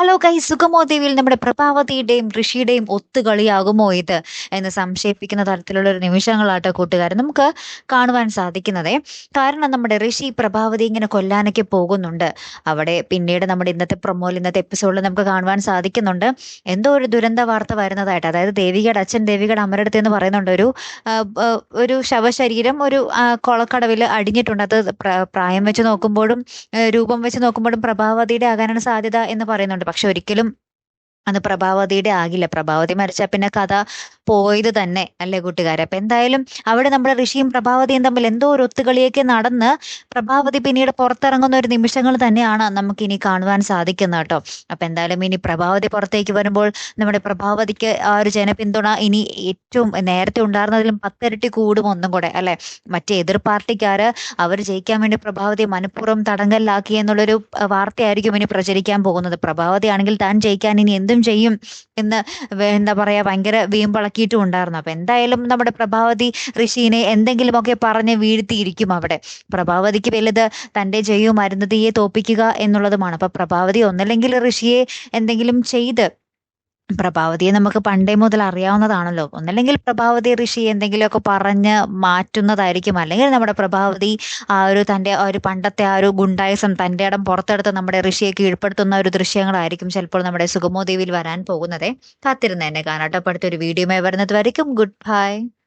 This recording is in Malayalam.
ഹലോ കൈ സുഗമോ ദേവിയിൽ നമ്മുടെ പ്രഭാവതിയുടെയും ഋഷിയുടെയും ഒത്തുകളിയാകുമോ ഇത് എന്ന് സംശയിപ്പിക്കുന്ന തരത്തിലുള്ള ഒരു നിമിഷങ്ങളാട്ടോ കൂട്ടുകാരൻ നമുക്ക് കാണുവാൻ സാധിക്കുന്നതേ. കാരണം നമ്മുടെ ഋഷി പ്രഭാവതി ഇങ്ങനെ കൊല്ലാനൊക്കെ പോകുന്നുണ്ട്. അവിടെ പിന്നീട് നമ്മുടെ ഇന്നത്തെ പ്രൊമോയിൽ ഇന്നത്തെ എപ്പിസോഡിൽ നമുക്ക് കാണുവാൻ സാധിക്കുന്നുണ്ട്. എന്തോ ഒരു ദുരന്ത വാർത്ത വരുന്നതായിട്ട് അതായത് ദേവികയുടെ അച്ഛൻ ദേവികയുടെ അമരടുത്ത് എന്ന് പറയുന്നുണ്ട്. ഒരു ഒരു ശവശരീരം ഒരു കൊളക്കടവിൽ അടിഞ്ഞിട്ടുണ്ട്. അത് പ്രായം വെച്ച് നോക്കുമ്പോഴും രൂപം വെച്ച് നോക്കുമ്പോഴും പ്രഭാവതിയുടെ ആകാനാണ് സാധ്യത എന്ന് പറയുന്നുണ്ട്. പക്ഷെ ഒരിക്കലും അത് പ്രഭാവതിയുടെ ആകില്ല. പ്രഭാവതി മരിച്ച പിന്നെ കഥ പോയത് തന്നെ അല്ലേ കൂട്ടുകാരെ? അപ്പൊ എന്തായാലും അവിടെ നമ്മുടെ ഋഷിയും പ്രഭാവതിയും തമ്മിൽ എന്തോ ഒരു ഒത്തുകളിയൊക്കെ നടന്ന് പ്രഭാവതി പിന്നീട് പുറത്തിറങ്ങുന്ന ഒരു നിമിഷങ്ങൾ തന്നെയാണ് നമുക്ക് ഇനി കാണുവാൻ സാധിക്കുന്നത് കേട്ടോ. അപ്പൊ എന്തായാലും ഇനി പ്രഭാവതി പുറത്തേക്ക് വരുമ്പോൾ നമ്മുടെ പ്രഭാവതിക്ക് ആ ഒരു ജനപിന്തുണ ഇനി ഏറ്റവും നേരത്തെ ഉണ്ടായിരുന്നതിലും പത്തിരട്ടി കൂടും ഒന്നും കൂടെ അല്ലെ? മറ്റേ എതിർ പാർട്ടിക്കാര് അവർ ജയിക്കാൻ വേണ്ടി പ്രഭാവതി മനഃപൂർവം തടങ്കലിലാക്കി എന്നുള്ളൊരു വാർത്തയായിരിക്കും ഇനി പ്രചരിക്കാൻ പോകുന്നത്. പ്രഭാവതി ആണെങ്കിൽ താൻ ജയിക്കാൻ ഇനി എന്തും ചെയ്യും. എന്ന് എന്താ പറയാ ഭയങ്കര വീമ്പിളക്കിയിട്ടും ഉണ്ടായിരുന്നു. അപ്പൊ എന്തായാലും നമ്മുടെ പ്രഭാവതി ഋഷീനെ എന്തെങ്കിലുമൊക്കെ പറഞ്ഞ് വീഴ്ത്തിയിരിക്കും അവിടെ. പ്രഭാവതിക്ക് വലുത് തന്റെ ജയവും അരുന്ധതിയെ തോപ്പിക്കുക എന്നുള്ളതുമാണ്. അപ്പൊ പ്രഭാവതി ഒന്നല്ലെങ്കിൽ ഋഷിയെ എന്തെങ്കിലും ചെയ്ത് പ്രഭാവതിയെ നമുക്ക് പണ്ടേ മുതൽ അറിയാവുന്നതാണല്ലോ. ഒന്നല്ലെങ്കിൽ പ്രഭാവതി ഋഷി എന്തെങ്കിലുമൊക്കെ പറഞ്ഞ് മാറ്റുന്നതായിരിക്കും. അല്ലെങ്കിൽ നമ്മുടെ പ്രഭാവതി ആ ഒരു തന്റെ ആ ഒരു പണ്ടത്തെ ആ ഒരു ഗുണ്ടായസം തന്റെ ഇടം പുറത്തെടുത്ത് നമ്മുടെ ഋഷിയെ കീഴ്പ്പെടുത്തുന്ന ഒരു ദൃശ്യങ്ങളായിരിക്കും ചിലപ്പോൾ നമ്മുടെ സുഗമോദേവിയിൽ വരാൻ പോകുന്നത്. കാത്തിരുന്ന് തന്നെ കാണാട്ടോ അടുത്തൊരു വീഡിയോയുമായി വരുന്നത് വരയ്ക്കും ഗുഡ് ബൈ.